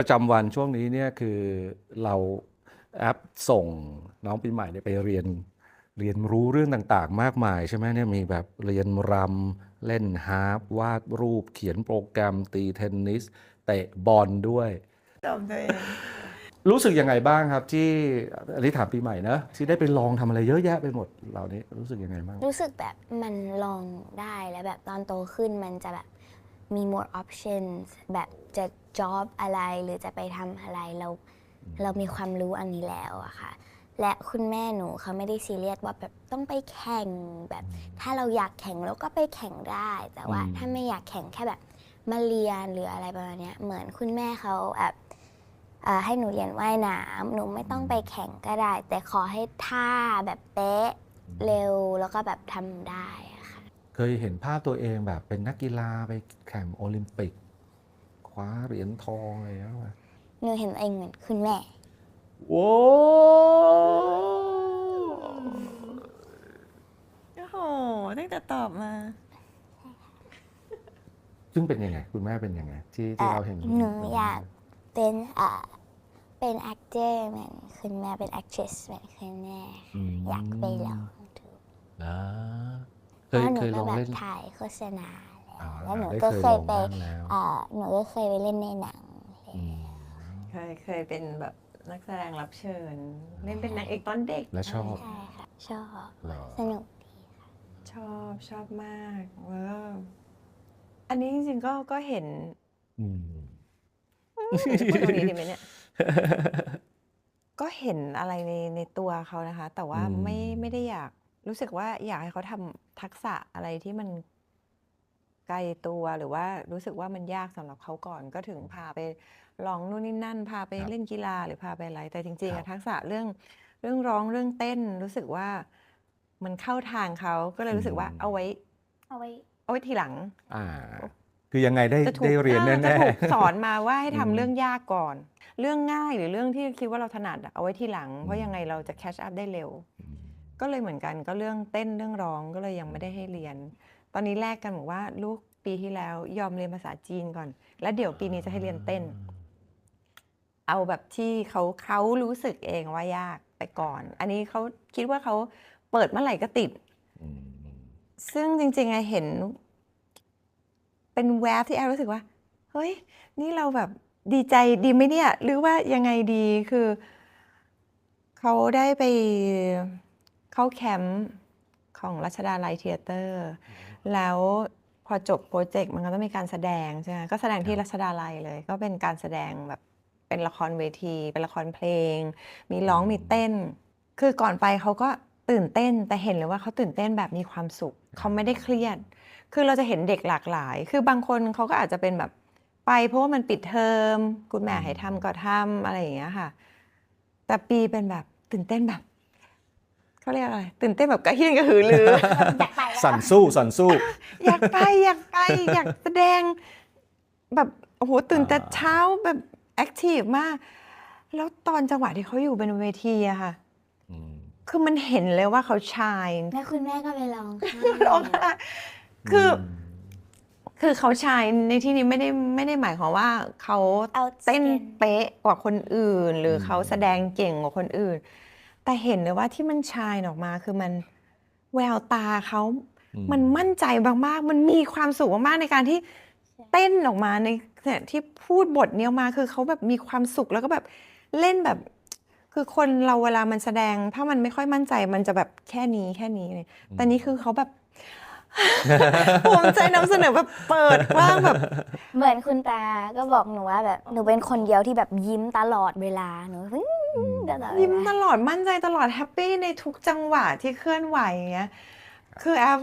ประจำวันช่วงนี้เนี่ยคือเราแอปส่งน้องปีใหม่เนี่ยไปเรียนเรียนรู้เรื่องต่างๆ มากมายใช่ไหมเนี่ยมีแบบเรียนรำเล่นฮาร์ปวาดรูปเขียนโปรแกรมตีเทนนิสเตะบอลด้วยจอมตัวเองรู้สึกยังไงบ้างครับที่อันนี้ถามปีใหม่นะที่ได้ไปลองทำอะไรเยอะแยะไปหมดเหล่านี้รู้สึกยังไงบ้างรู้สึกแบบมันลองได้แล้วแบบตอนโตขึ้นมันจะแบบ มี more options แบบจะ job อะไรหรือจะไปทำอะไรเราเรามีความรู้อันนี้แล้วอะค่ะ และคุณแม่หนูเขาไม่ได้ซีเรียสว่าแบบต้องไปแข่งแบบ ถ้าเราอยากแข่งเราก็ไปแข่งได้ แต่ว่าอืมถ้าไม่อยากแข่งแค่แบบมาเรียนหรืออะไรประมาณเนี้ยเหมือนคุณแม่เขาแบบเอ่อให้หนูเรียนว่ายน้ำหนูไม่ต้องไปแข่งก็ได้ แต่ขอให้ท่าแบบเป๊ะเร็วแล้วก็แบบทำได้อะค่ะ เคยเห็นภาพตัวเองแบบเป็นนักกีฬาไปแข่งโอลิมปิก คว้าเหรียญทองอะไรอย่างเงี้ยป่ะหนูเห็นตัวเองเหมือนคุณแม่โว้โอ้โหตั้งแต่ตอบมา ซึ่งเป็นยังไง คุณแม่เป็นยังไง ที่ที่เราเห็นหนูอยากเป็นอ่าเป็น actor เหมือนคุณแม่เป็น actress เหมือนคุณแม่มอยากไปลองดู นะ เคเพราะยหนูเคยลก็องแบบเล่นถ่ายโฆษณาอ่าแล้วหนูได้ก็เคเคยยลองไปบ้างแล้วอ่าหนูก็เคยไปเล่นในหนังอืมเคยเคยเป็นแบบนักแสดงรับเชิญ เล่นเป็นนางเอกตอนเด็กและชอบใช่ค่ะชอบเหรอสนุกชอบชอบมากแล้วก็อันนี้จริงๆก็ก็เห็นอืมจะพูดตรงนี้ดีไหมเนี่ยก็เห็นอะไรในในตัวเขานะคะ แต่ว่าอืมไม่ไม่ได้อยาก รู้สึกว่าอยากให้เขาทำทักษะอะไรที่มันไกลตัวหรือว่ารู้สึกว่ามันยากสำหรับเขาก่อนก็ถึงพาไปลองนู่นนี่นั่น พาไปครับเล่นกีฬาหรือพาไปอะไรแต่จริงๆครัอะบทักษะเรื่องเรื่องร้องเรื่องเต้น รู้สึกว่ามันเข้าทางเขาก็เลยรู้สึกว่าเอาไว้ เอาไว้ เอาไว้ทีหลังอ่าคือยังไงได้จะถูกได้เรียนออแน่จะถูกๆสอนมาว่าให้อืทำมเรื่องยากก่อน เรื่องง่ายหรือเรื่องที่คิดว่าเราถนัดอะเอาไว้ทีหลัง เพอืราะมยังไงเราจะแคชอัพได้เร็วอืม ก็เลยเหมือนกันก็เรื่องเต้นเรื่องร้องก็เลยยังไม่ได้ให้เรียน ตอนนี้แลกกันบอกว่าลูกปีที่แล้วยอมเรียนภาษาจีนก่อน แล้วเดี๋ยวปีนี้จะให้เรียนเต้น เอาแบบที่เขาเขารู้สึกเองว่ายากไปก่อน อันนี้เขาคิดว่าเขาเปิดเมื่อไหร่ก็ติด ซึ่งจริงๆอะเห็น เป็นแวบที่แอลรู้สึกว่า เฮ้ย นี่เราแบบดีใจดีไหมเนี่ย หรือว่ายังไงดีคือ เขาได้ไป เข้าแคมป์ของรัชดาลัยเทเตอร์ แล้วพอจบโปรเจกต์มันก็ต้องมีการแสดงใช่ไหมก็แสดงที่รัชดาลัยเลย ก็เป็นการแสดงแบบเป็นละครเวที เป็นละครเพลง มีร้องมีเต้น คือก่อนไปเขาก็ตื่นเต้นแต่เห็นเลยว่าเขาตื่นเต้นแบบมีความสุขเขาไม่ได้เครียด คือเราจะเห็นเด็กหลากหลาย คือบางคนเขาก็อาจจะเป็นแบบไปเพราะว่ามันปิดเทอมคุณแม่ให้ทำก็ทำอะไรอย่างเงี้ยค่ะ แต่ปีเป็นแบบตื่นเต้นแบบ เขาเรียกอะไรตื่นเต้นแบบกระเฮี้ยนกระหือรืออยากไปแล้วสั่นสู้สั่นสู้ อยากไปอยากไปอยากแสดง แบบโอ้โหตื่นแต่อ่าเช้าแบบแอคทีฟมาก แล้วตอนจังหวะที่เขาอยู่บนเวทีอะค่ะอืมคือมันเห็นเลยว่าเขาชายแล้วคุณแม่ก็ไปลองค่ะร้องไห้คืออคือเขาชายในที่นี้ไม่ได้ไม่ได้หมายความว่าเขาเอาเต้นเป๊ะกว่าคนอื่น หรือเขาแสดงเก่งกว่าคนอื่น แต่เห็นเลยว่าที่มันชายออกมาคือมันแววตาเขาอืมันมั่นใจมากๆ มันมีความสุขมากๆในการที่เต้นออกมาในขณะที่พูดบทนี้ออกมาคือเขาแบบมีความสุขแล้วก็แบบเล่นแบบ คือคนเราเวลามันแสดง ถ้ามันไม่ค่อยมั่นใจมันจะแบบแค่นี้แค่นี้เลยแต่นี่คือเขาแบบภูมิใจนำเสนอแบบเปิดกว้างแบบ เหมือนคุณตาก็บอกหนูว่าแบบหนูเป็นคนเดียวที่แบบยิ้มตลอดเวลาหนูอือืมม ตลอดเวยิ้มลาตลอดมั่นใจตลอดแฮปปี้ในทุกจังหวะที่เคลื่อนไหวอย่างเงี้ยคือแอฟ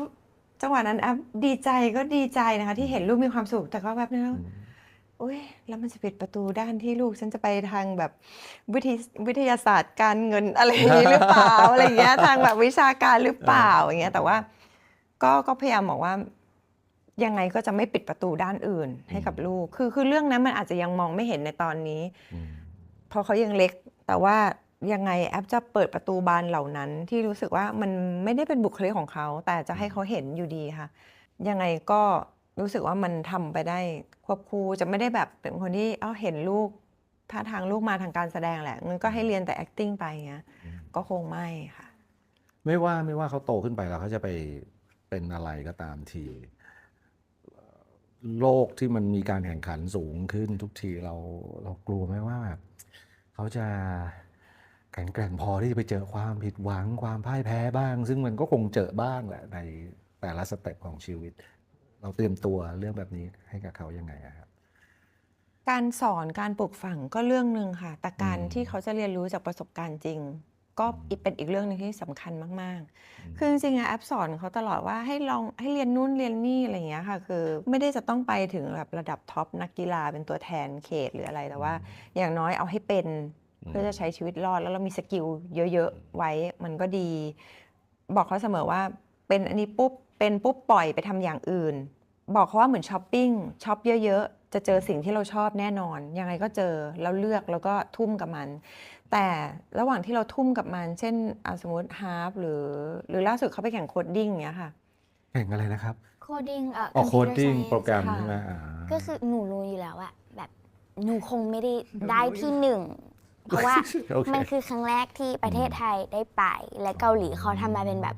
จังหวะนั้นแอฟดีใจก็ดีใจนะคะ ที่เห็นลูกมีความสุขแต่ก็แบบนี้แล้วอืมอุ้ยแล้วมันจะปิดประตูด้านที่ลูกฉันจะไปทางแบบวิทยวิทยาศาสตร์การเงินอะไรอย่างนี้หรือเปล่าอะไรอย่างเงี้ยทางแบบวิชาการหรือเปล่าอย่างเงี้ยแต่ว่าก็ก็พยายามบอกว่า ยังไงก็จะไม่ปิดประตูด้านอื่นให้กับลูก คือคือเรื่องนั้นมันอาจจะยังมองไม่เห็นในตอนนี้อืมเพราะเขายังเล็ก แต่ว่ายังไงแอปจะเปิดประตูบานเหล่านั้น ที่รู้สึกว่ามันไม่ได้เป็นบุคลิกของเขา แต่จะให้เขาเห็นอยู่ดีค่ะ ยังไงก็รู้สึกว่ามันทำไปได้ควบคู่จะไม่ได้แบบเป็นคนที่เอ้าเห็นลูกถ้าทางลูกมาทางการแสดงแหละงั้นก็ให้เรียนแต่ acting ไปเงี้ยก็คงไม่ค่ะ ไม่ว่าไม่ว่าเขาโตขึ้นไปแล้วเขาจะไปเป็นอะไรก็ตามทีเอ่อโลกที่มันมีการแข่งขันสูงขึ้นทุกทีเราเรากลัวไหมว่าแบบ เขาจะแข็งแกร่งพอที่จะไปเจอความผิดหวังความพ่ายแพ้บ้าง ซึ่งมันก็คงเจอบ้างแหละในแต่ละสเต็ปของชีวิต เราเตรียมตัวเรื่องแบบนี้ให้กับเขายังไงครับ การสอนการปลูกฝังก็เรื่องหนึ่งค่ะ แต่การที่เขาจะเรียนรู้จากประสบการณ์จริง ก็อีกเป็นอีกเรื่องหนึงที่สำคัญมากอืมๆคือจริงๆอะแอปสอนเขาตลอดว่าให้ลองให้เรียนนู่นเรียนนี่อะไรอย่างเงี้ยค่ะ คือไม่ได้จะต้องไปถึงแบบระดับท็อปนักกีฬาเป็นตัวแทนเขตหรืออะไรแต่ว่า อย่างน้อยเอาให้เป็นเพื่อจะใช้ชีวิตรอดแล้วเรามีสกิลเยอะๆไว้มันก็ดี บอกเขาเสมอว่าเป็นอันนี้ปุ๊บเป็นปุ๊บปล่อยไปทำอย่างอื่น บอกเขาว่าเหมือนช้อปปิ้งช็อปเยอะๆจะเจอสิ่งที่เราชอบแน่นอน ยังไงก็เจอแล้วเลือกแล้วก็ทุ่มกับมัน แต่ระหว่างที่เราทุ่มกับมัน เช่นอะสมมติฮาร์ปหรือ หรือล่าสุดเขาไปแข่งโคดดิ้งเงี้ยค่ะ แข่งอะไรนะครับ โคดิ้งเอ่ออ๋อ computer โคดดิ้ง science โปรแกรมค่ะใช่ไหมอ่าก็คือหนูรู้อยู่แล้วว่าแบบหนูคงไม่ได้ได้ที่หนึ่ง เพราะว่าโอเค มันคือครั้งแรกที่ประเทศไทยได้ไป และเกาหลีเขาทำมาเป็นแบบ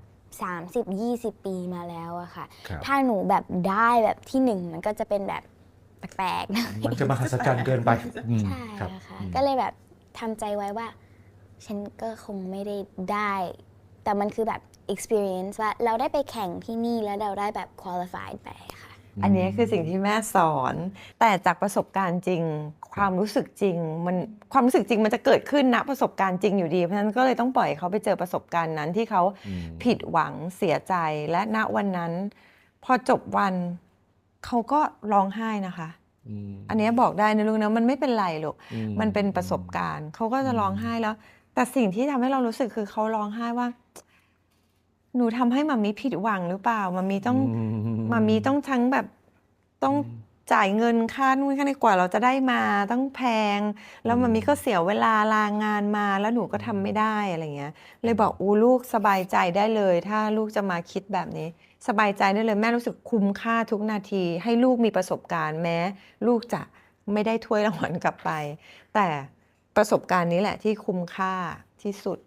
30-20 ปีมาแล้วอะค่ะ ครับ ถ้าหนูแบบได้แบบที่หนึ่งมันก็จะเป็นแบบแปลกๆนะมันจะมหัศจรรย์เกินไปอืมใช่ครับค่ะ อืม ก็เลยแบบ ทำใจไว้ว่า ฉันก็คงไม่ได้ได้ แต่มันคือแบบ experience ว่าเราได้ไปแข่งที่นี่แล้วเราได้แบบ qualified ไปค่ะ อันนี้คือสิ่งที่แม่สอน แต่จากประสบการณ์จริง ความรู้สึกจริง มันความรู้สึกจริงมันจะเกิดขึ้นณประสบการณ์จริงอยู่ดี เพราะฉะนั้นก็เลยต้องปล่อยเขาไปเจอประสบการณ์นั้นที่เขาอืมผิดหวังเสียใจและณวันนั้น พอจบวันเขาก็ร้องไห้นะคะ อืมอันนี้บอกได้นะลูกนะมันไม่เป็นไรหรอกอืมันเป็นประสบการณ์เขาก็จะร้องไห้แล้ว แต่สิ่งที่ทำให้เรารู้สึกคือเขาร้องไห้ว่า หนูทำให้มามีผิดหวังหรือเปล่ามามีต้องมามีต้องทั้งแบบต้อง จ่ายเงินค่านู่นค่านี่กว่าเราจะได้มาต้องแพง แล้วมามีก็เสียเวลาลางงานมาแล้วหนูก็ทำไม่ได้อะไรเงี้ย เลยบอกอูลูกสบายใจได้เลย ถ้าลูกจะมาคิดแบบนี้ สบายใจได้เลยแม่รู้สึกคุ้มค่าทุกนาที ให้ลูกมีประสบการณ์แม้ ลูกจะไม่ได้ถ้วยรางวัลกลับไป แต่ประสบการณ์นี้แหละที่คุ้มค่าที่สุด